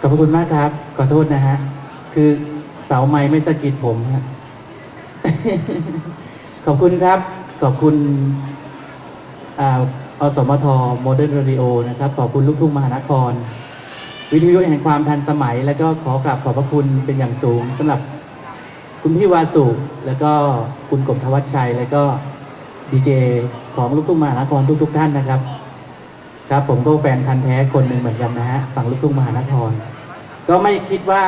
ขอบพระคุณมากครับ ขอโทษนะฮะ คือเสาไม้ไม่สะกิดผมฮะ ขอบคุณครับ ขอบคุณอ่าอสมทโมเดิร์นเรดิโอนะครับ ขอบคุณลูกทุ่งมหานคร วิทยุแห่งความทันสมัย แล้วก็ขอกราบขอบพระคุณเป็นอย่างสูงสำหรับคุณพี่วาสุแล้วก็คุณกบธวัชชัย แล้วก็ดีเจของลูกทุ่งมหานครทุกๆท่านนะครับ ครับผมก็แฟนพันธ์แท้คนหนึ่งเหมือนกันนะฮะฝั่งลูกทุ่งมหานคร ก็ไม่คิดว่า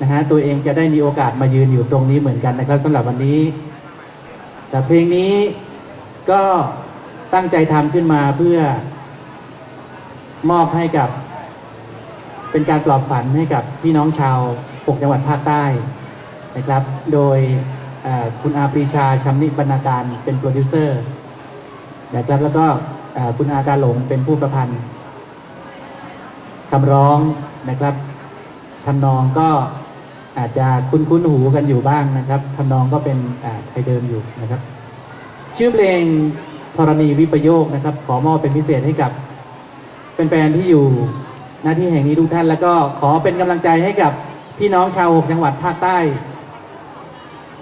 นะฮะตัวเองจะได้มีโอกาสมายืนอยู่ตรงนี้เหมือนกันนะครับสำหรับวันนี้ แต่เพลงนี้ก็ตั้งใจทำขึ้นมาเพื่อมอบให้กับ เป็นการปลอบฝันให้กับพี่น้องชาวปกจังหวัดภาคใต้นะครับ โดยคุณอาปรีชาชำนิบรรณาการเป็นโปรดิวเซอร์นะครับแล้วก็ คุณอากาหลงเป็นผู้ประพันธ์คำร้องนะครับทำนองก็อาจจะคุ้นคุ้นๆหูกันอยู่บ้างนะครับทำนองก็เป็นไทยเดิมอยู่นะครับ ชื่อเพลงธรณีวิปโยคนะครับ ขอมอบเป็นพิเศษให้กับแฟนๆที่อยู่หน้าที่แห่งนี้ทุกท่าน แล้วก็ขอเป็นกำลังใจให้กับพี่น้องชาวหกจังหวัดภาคใต้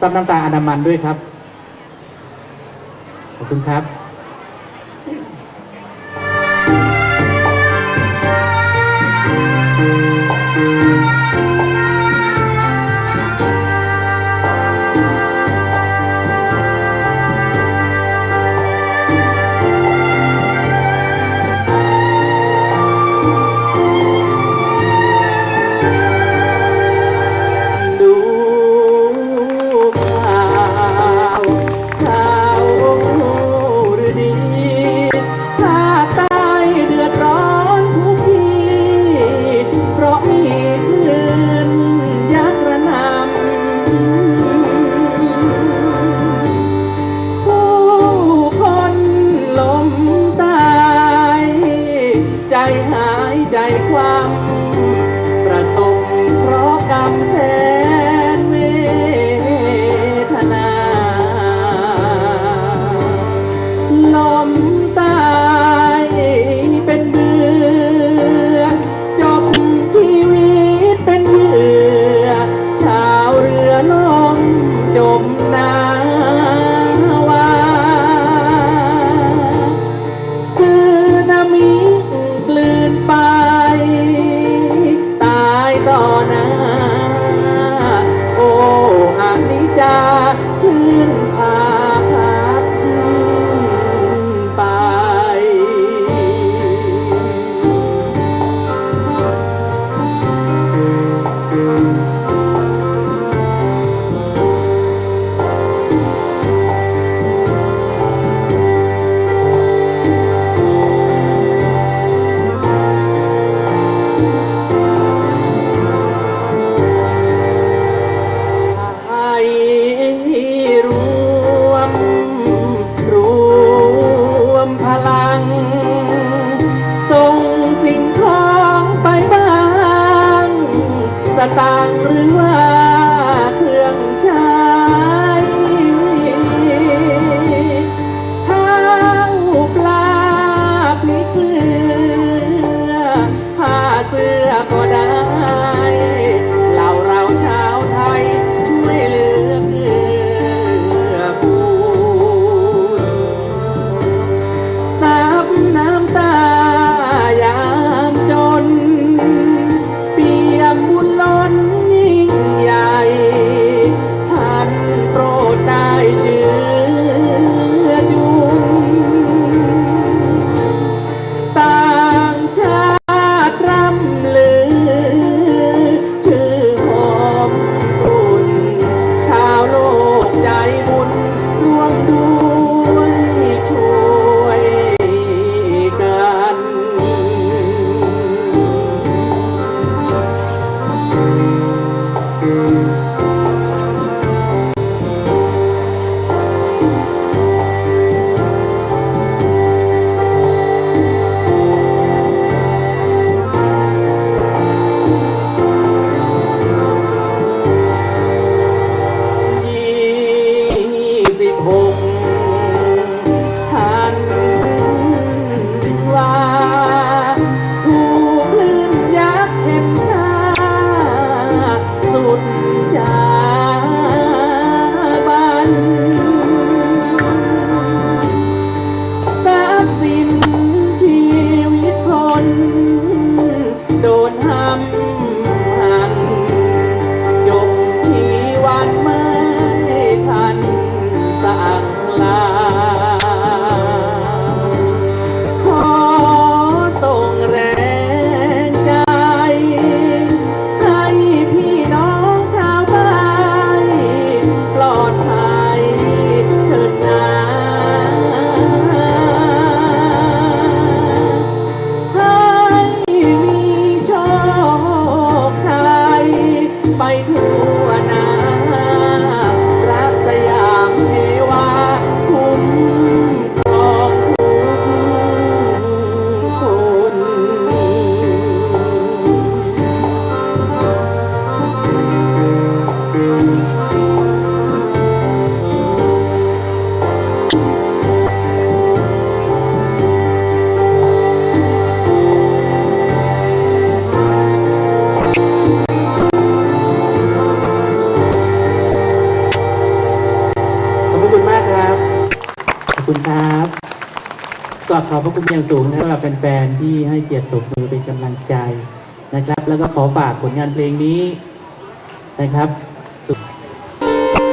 ตำน้ำตาอันดามันด้วยครับ ขอบคุณครับ lo Allah คุณครับก็ขอบพระคุณอย่างสูงนะสำหรับแฟนๆที่ให้เกียรติตบมือเป็นกำลังใจนะครับ แล้วก็ขอฝากผลงานเพลงนี้นะครับ